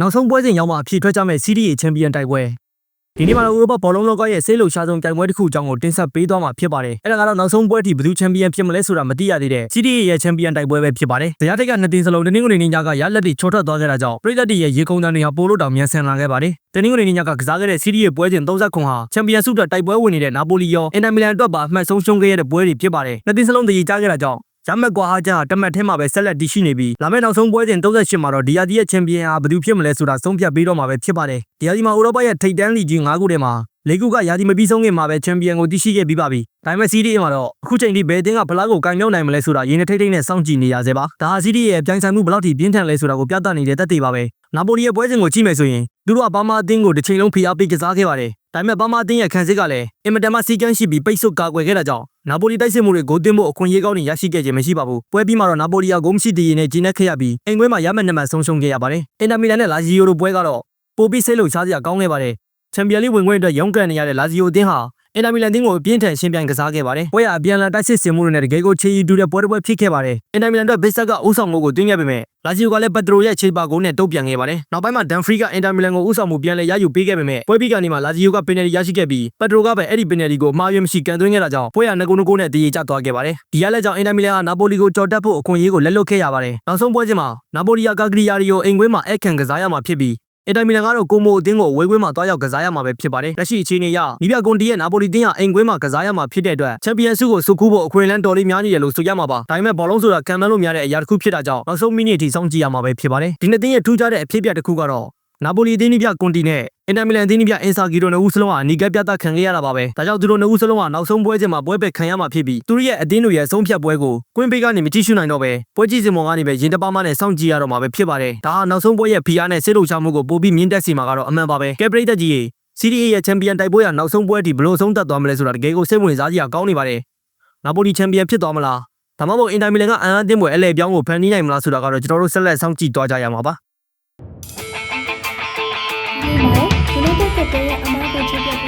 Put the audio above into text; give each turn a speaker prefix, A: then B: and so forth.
A: နောက်ဆုံးပွဲစဉ်ရောက်မှအဖြစ်ထွက်ကြမဲ့ CDA ချန်ပီယံတိုက်ပွဲဒီနေ့မှာတော့ဥရောပဘောလုံးလောကရဲ့ဆေးလုံရှားဆုံးပြိုင်ပွဲတစ်ခုအကြောင်းကိုတင်ဆက်ပေးသွားမှာဖြစ်ပါတယ်အဲ့ဒါကတော့နောက်ဆုံးပွဲထိဘယ်သူချန်ပီယံဖြစ်မလဲဆိုတာမသိရသေးတဲ့ CDA ရဲ့ချန်ပီယံတိုက်ပွဲပဲဖြစ်ပါတယ်တရားတိုက်ကနှစ်တင်စလုံးတနင်္ဂနွေနေ့ညကရလက်တွေချောထွက်သွားခဲ့တာကြောင့်ပြည်သက်တွေရဲ့ရေကုန်တန်းတွေဟာပိုလို့တောင်မြန်ဆန်လာခဲ့ပါတယ်တနင်္ဂနွေနေ့ညကကစားခဲ့တဲ့ CDA ပွဲစဉ်30ခွန်ဟာချန်ပီယံဆုအတွက်တိုက်ပွဲဝင်နေတဲ့နာပိုလီရောအင်တာမီလန်အတွက်ပါအမှတ်ဆုံးရှုံးခဲ့ရတဲ့ပွဲတွေဖြစ်ပါတယ်နှစ်တင်စလုံးတည်ကြခဲ့တာကြောင့် ရမက်ကွာဟာချာတမတ်ထဲမှာပဲဆက်လက်တည်ရှိနေပြီးလာမယ့်နောက်ဆုံးပွဲစဉ်38မှာတော့ဒီယာဒီရဲ့ချန်ပီယံဟာဘယ်သူဖြစ်မလဲဆိုတာဆုံးဖြတ်ပေးတော့မှာပဲဖြစ်ပါတယ်ဒီယာဒီမှာဥရောပရဲ့ထိပ်တန်းလီကြီး9ခုထဲမှာလေးခုကယာဒီမပြီးဆုံးခင်မှာပဲချန်ပီယံကိုတည်ရှိခဲ့ပြီးပါပြီဒါပေမဲ့ CD မှာတော့အခုချိန်ထိဘယ်အသင်းကဘလောက်ကိုကင်မြောက်နိုင်မလဲဆိုတာရင်းနှီးထိတ်ထိတ်နဲ့စောင့်ကြည့်နေရစေပါဒါဟာ CD ရဲ့ပြိုင်ဆိုင်မှုဘလောက်ထိပြင်းထန်လဲဆိုတာကိုပြသနေတဲ့သက်သေပါပဲနာပိုလီရဲ့ပွဲစဉ်ကိုကြည့်မယ်ဆိုရင်သူတို့ကဘာမာအသင်းကိုတစ်ချိန်လုံးဖိအားပေးကစားခဲ့ပါတယ်ဒါပေမဲ့ဘာမာအသင်းရဲ့ခံစစ်ကလည်းအင်မတန်မှစီကန်းရှိပြီးပိတ်ဆို့ကာကွယ်ခဲ့တာကြောင့် နာပိုလီတိုက်စစ်မှုတွေဂိုးသွင်းဖို့အခွင့်အရေးကောင်းနေရရှိခဲ့ခြင်းမရှိပါဘူးပွဲပြီးမှတော့နာပိုလီကဂိုးမရှိတည်ရင်နဲ့ဂျင်းနဲ့ခက်ရပြီးအိမ်ခွဲမှာရမှတ်နှစ်မှတ်ဆုံးရှုံးခဲ့ရပါတယ်အင်တာမီလန်နဲ့လာဇီယိုတို့ပွဲကတော့ပိုပြီးစိတ်လုံရှားစရာကောင်းခဲ့ပါတယ်ချန်ပီယံလိဝင်ခွင့်အတွက်ရုန်းကန်နေရတဲ့လာဇီယိုအသင်းဟာ အင်တာမီလန်အသင်းကိုအပြင်းထန်ရှင်းပြိုင်ကစားခဲ့ပါတယ်ပွဲရအပြန်အလှန်တိုက်စစ်ဆင်မှုတွေနဲ့တကယ်ကိုချေရီတူတဲ့ပွဲတစ်ပွဲဖြစ်ခဲ့ပါတယ်အင်တာမီလန်အတွက်ဘစ်ဆက်ကဥဆောင်မှုကိုတွင်းခဲ့ပေမဲ့လာဇီယိုကလည်းပက်ဒရိုရဲ့ခြေပါဂိုးနဲ့တုံ့ပြန်ခဲ့ပါတယ်နောက်ပိုင်းမှာဒန်ဖရီကအင်တာမီလန်ကိုဥဆောင်မှုပြန်လည်ရယူပေးခဲ့ပေမဲ့ပွဲပြီးကနေမှလာဇီယိုကပင်နယ်တီရရှိခဲ့ပြီးပက်ဒရိုကပဲအဲ့ဒီပင်နယ်တီကိုမှားယွင်းမရှိကန်သွင်းခဲ့တာကြောင့်ပွဲရငကုန်းငကုန်းနဲ့တည်ရကျသွားခဲ့ပါတယ်ဒီရလက်ကြောင့်အင်တာမီလန်ကနာပိုလီကိုကြော်တက်ဖို့အခွင့်အရေးကိုလက်လွတ်ခဲ့ရပါတယ်နောက်ဆုံးပွဲချင်းမှာနာပိုလီယာကာဂရီယာရီယိုအိမ်ခွင်းမှာအခန့်ကစားရမှာဖြစ်ပြီး အင်တာမီလန်ကတော့ကိုမိုအသင်းကိုဝေးကွင်းမှာတွားရောက်ကစားရမှာပဲဖြစ်ပါတယ်။လက်ရှိအခြေအနေအရနီးပြကွန်တီရဲ့နာပိုလီတင်းကအိမ်ကွင်းမှာကစားရမှာဖြစ်တဲ့အတွက်ချန်ပီယံဆုကိုစုခုဖို့အခွင့်အလမ်းတော်လေးများနေတယ်လို့ဆိုရမှာပါ။ဒါပေမဲ့ဘောလုံးဆိုတာကံမန်းလို့များတဲ့အရာတစ်ခုဖြစ်တာကြောင့်နောက်ဆုံးမိနစ်အထိစောင့်ကြည့်ရမှာပဲဖြစ်ပါတယ်။ဒီနှစ်သင်းရဲ့ထူးခြားတဲ့အဖြစ်အပျက်တစ်ခုကတော့နာပိုလီအသင်းနီးပြကွန်တီနဲ့ အင်တာမီလန်အသင်းနီးပြအင်ဆာဂီရိုနှစ်ဦးစလုံးဟာအနီးကပ်ပြသခံခဲ့ရတာပါပဲ။ဒါကြောင့်သူတို့နှစ်ဦးစလုံးဟာနောက်ဆုံးပွဲစဉ်မှာပွဲပယ်ခံရမှာဖြစ်ပြီးသူတို့ရဲ့အသင်းတို့ရဲ့ဆုံးဖြတ်ပွဲကိုကွင်းပေးကနေမကြည့်ရှုနိုင်တော့ပဲပွဲကြည့်စင်ပေါ်ကနေပဲရင်တပါးမနဲ့စောင့်ကြည့်ရတော့မှာပဲဖြစ်ပါတယ်။ဒါဟာနောက်ဆုံးပွဲရဲ့ဖီအားနဲ့ဆေးလုံချမှုကိုပိုပြီးမြင့်တက်စေမှာကတော့အမှန်ပါပဲ။ကဲပရိသတ်ကြီးရေ CDA ရဲ့ချန်ပီယံတိုက်ပွဲဟာနောက်ဆုံးပွဲအထိဘယ်လိုဆုံးသက်သွားမလဲဆိုတာတကယ်ကိုစိတ်ဝင်စားစရာကောင်းနေပါတယ်။နာပိုလီချန်ပီယံဖြစ်သွားမလား။ဒါမှမဟုတ်အင်တာမီလန်ကအန်အားတင်းပွဲအလဲပြောင်းကိုဖန်တီးနိုင်မလားဆိုတာကတော့ကျွန်တော်တို့ဆက်လက်စောင့်ကြည့်သွားကြရမှာပါ။
B: ဒီမှာ Okay, I'm gonna get. check